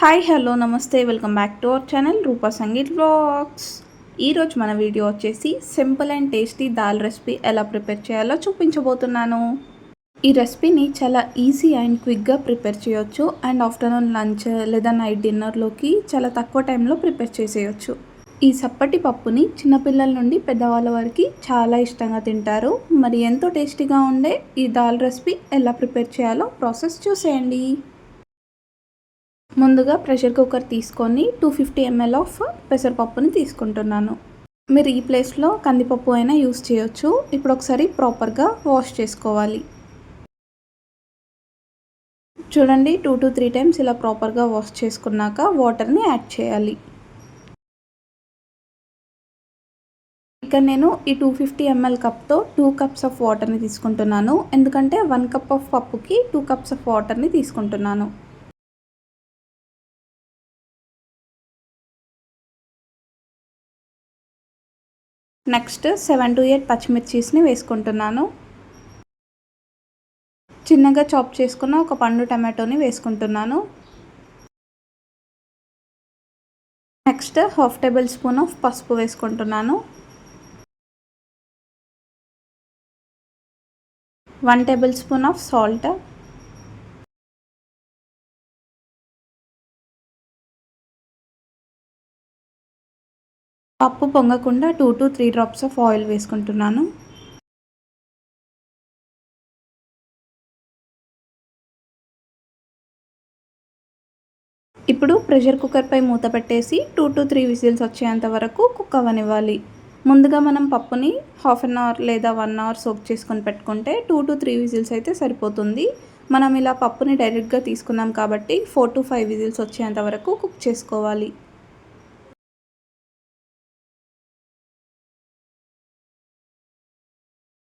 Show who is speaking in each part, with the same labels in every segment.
Speaker 1: Hi hello namaste welcome back to our channel Roopa Sangeeth blogs ఈరోజు మన video వచ్చేసి simple and tasty dal recipe ఎలా prepare చేయాలో చూపించబోతున్నాను. ఈ రెసిపీని చాలా ఈజీ అండ్ క్విక్గా ప్రిపేర్ చేయొచ్చు. అండ్ ఆఫ్టర్నూన్ లంచ్ లేదా నైట్ డిన్నర్లోకి చాలా తక్కువ టైంలో ప్రిపేర్ చేసేయచ్చు. ఈ సప్పటి పప్పుని చిన్నపిల్లల నుండి పెద్దవాళ్ళ వరకు చాలా ఇష్టంగా తింటారు. మరి ఎంతో టేస్టీగా ఉండే ఈ దాల్ రెసిపీ ఎలా ప్రిపేర్ చేయాలో ప్రాసెస్ చూసేయండి. ముందుగా ప్రెషర్ కుక్కర్ తీసుకొని టూ ఫిఫ్టీ ఎంఎల్ ఆఫ్ పెసరపప్పుని తీసుకుంటున్నాను. మీరు ఈ ప్లేస్లో కందిపప్పు అయినా యూస్ చేయొచ్చు. ఇప్పుడు ఒకసారి ప్రాపర్గా వాష్ చేసుకోవాలి. చూడండి టూ టు త్రీ టైమ్స్ ఇలా ప్రాపర్గా వాష్ చేసుకున్నాక వాటర్ని యాడ్ చేయాలి. ఇక్కడ నేను ఈ టూ ఫిఫ్టీ ఎంఎల్ కప్తో టూ కప్స్ ఆఫ్ వాటర్ని తీసుకుంటున్నాను. ఎందుకంటే వన్ కప్ ఆఫ్ పప్పుకి టూ కప్స్ ఆఫ్ వాటర్ని తీసుకుంటున్నాను. నెక్స్ట్ సెవెన్ టు ఎయిట్ పచ్చిమిర్చీస్ని వేసుకుంటున్నాను. చిన్నగా చాప్ చేసుకున్న ఒక పండు టమాటోని వేసుకుంటున్నాను. Next half tablespoon of పసుపు వేసుకుంటున్నాను. One tablespoon of salt పప్పు పొంగకుండా two to three drops of oil వేసుకుంటున్నాను. ఇప్పుడు ప్రెషర్ కుక్కర్పై మూత పెట్టేసి టూ టు త్రీ విజిల్స్ వచ్చేంత వరకు కుక్ అవ్వనివ్వాలి ముందుగా మనం పప్పుని హాఫ్ అన్ అవర్ లేదా వన్ అవర్ సోక్ చేసుకొని పెట్టుకుంటే టూ టు త్రీ విజిల్స్ అయితే సరిపోతుంది. మనం ఇలా పప్పుని డైరెక్ట్గా తీసుకున్నాం కాబట్టి ఫోర్ టు ఫైవ్ విజిల్స్ వచ్చేంత వరకు కుక్ చేసుకోవాలి.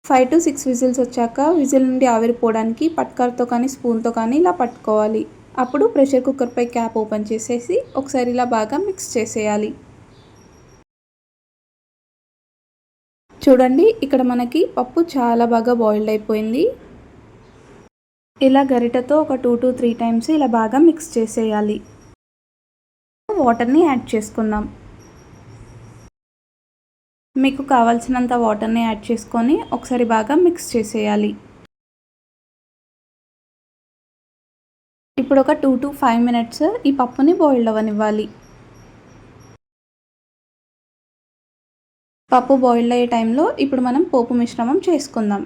Speaker 1: ఫైవ్ టు సిక్స్ విజిల్స్ వచ్చాక విజిల్ నుండి ఆవిరిపోవడానికి పట్కర్తో కానీ స్పూన్తో కానీ ఇలా పట్టుకోవాలి. అప్పుడు ప్రెషర్ కుక్కర్పై క్యాప్ ఓపెన్ చేసేసి ఒకసారి ఇలా బాగా మిక్స్ చేసేయాలి. చూడండి ఇక్కడ మనకి పప్పు చాలా బాగా బాయిల్డ్ అయిపోయింది. ఇలా గరిటతో ఒక టూ టు త్రీ టైమ్స్ ఇలా బాగా మిక్స్ చేసేయాలి. వాటర్ని యాడ్ చేసుకుందాం. మీకు కావాల్సినంత వాటర్ని యాడ్ చేసుకొని ఒకసారి బాగా మిక్స్ చేసేయాలి. ఇప్పుడు ఒక టూ టు ఫైవ్ మినిట్స్ ఈ పప్పుని బాయిల్డ్ అవ్వనివ్వాలి. పప్పు బాయిల్డ్ అయ్యే టైంలో ఇప్పుడు మనం పోపు మిశ్రమం చేసుకుందాం.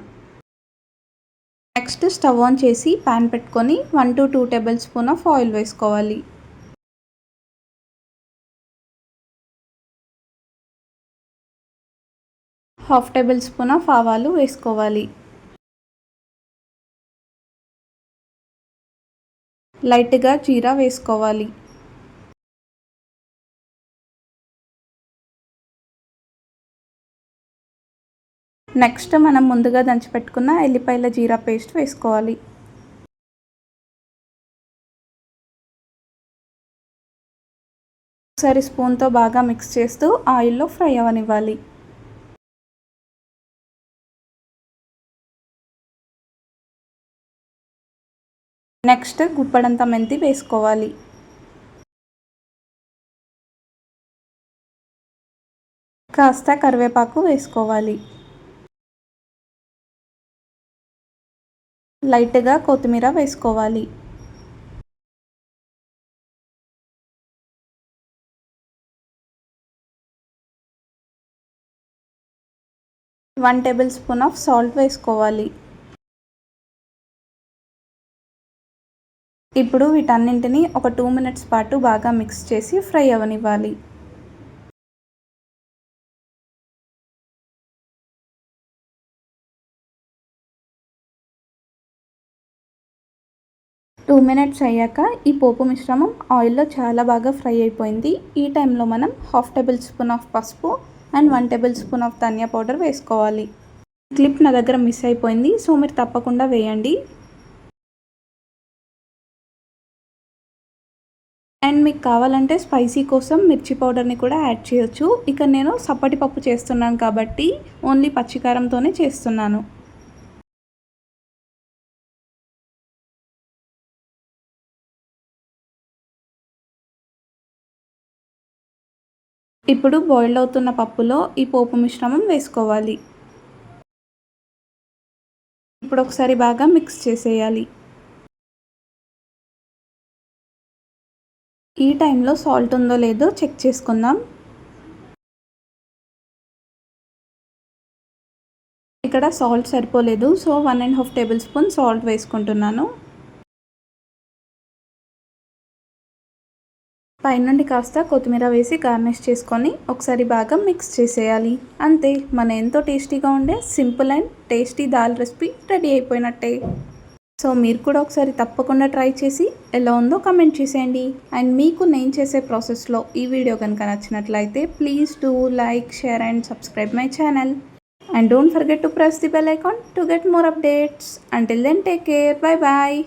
Speaker 1: నెక్స్ట్ స్టవ్ ఆన్ చేసి ప్యాన్ పెట్టుకొని one to two tablespoon of oil వేసుకోవాలి. హాఫ్ టేబుల్ స్పూన్ ఆఫ్ ఆవాలు వేసుకోవాలి. లైట్గా జీరా వేసుకోవాలి. నెక్స్ట్ మనం ముందుగా దంచిపెట్టుకున్న ఎల్లిపాయల జీరా పేస్ట్ వేసుకోవాలి. ఒకసారి స్పూన్తో బాగా మిక్స్ చేస్తూ ఆయిల్లో ఫ్రై అవనివ్వాలి. నెక్స్ట్ గుప్పడంత మెంతి వేసుకోవాలి. కాస్త కరివేపాకు వేసుకోవాలి. లైట్గా కొత్తిమీర వేసుకోవాలి. One tablespoon of salt వేసుకోవాలి. ఇప్పుడు వీటన్నింటినీ ఒక టూ మినిట్స్ పాటు బాగా మిక్స్ చేసి ఫ్రై అవ్వనివ్వాలి టూ మినిట్స్ అయ్యాక ఈ పోపు మిశ్రమం ఆయిల్లో చాలా బాగా ఫ్రై అయిపోయింది. ఈ టైంలో మనం హాఫ్ టేబుల్ స్పూన్ ఆఫ్ పసుపు and one tablespoon of dhaniya powder వేసుకోవాలి. క్లిప్ నా దగ్గర మిస్ అయిపోయింది సో మీరు తప్పకుండా వేయండి. అండ్ మీకు కావాలంటే స్పైసీ కోసం మిర్చి పౌడర్ని కూడా యాడ్ చేయొచ్చు. ఇక నేను సప్పటి పప్పు చేస్తున్నాను కాబట్టి ఓన్లీ పచ్చికారంతోనే చేస్తున్నాను. ఇప్పుడు బాయిల్ అవుతున్న పప్పులో ఈ పోపు మిశ్రమం వేసుకోవాలి. ఇప్పుడు ఒకసారి బాగా మిక్స్ చేసేయాలి. ఈ టైంలో సాల్ట్ ఉందో లేదో చెక్ చేసుకుందాం. ఇక్కడ సాల్ట్ సరిపోలేదు so one and half tablespoon salt వేసుకుంటున్నాను. పైనుండి కాస్త కొత్తిమీర వేసి గార్నిష్ చేసుకొని ఒకసారి బాగా మిక్స్ చేసేయాలి. అంతే మన ఎంతో టేస్టీగా ఉండే simple and tasty dal recipe ready అయిపోయినట్టే. సో మీరు కూడా ఒకసారి తప్పకుండా ట్రై చేసి ఎలా ఉందో కమెంట్ చేసేయండి. అండ్ మీకు నేను చేసే ప్రాసెస్లో ఈ వీడియో కనుక నచ్చినట్లయితే please do like share and subscribe my channel. And don't forget to press the bell icon to get more updates. Until then take care. Bye bye.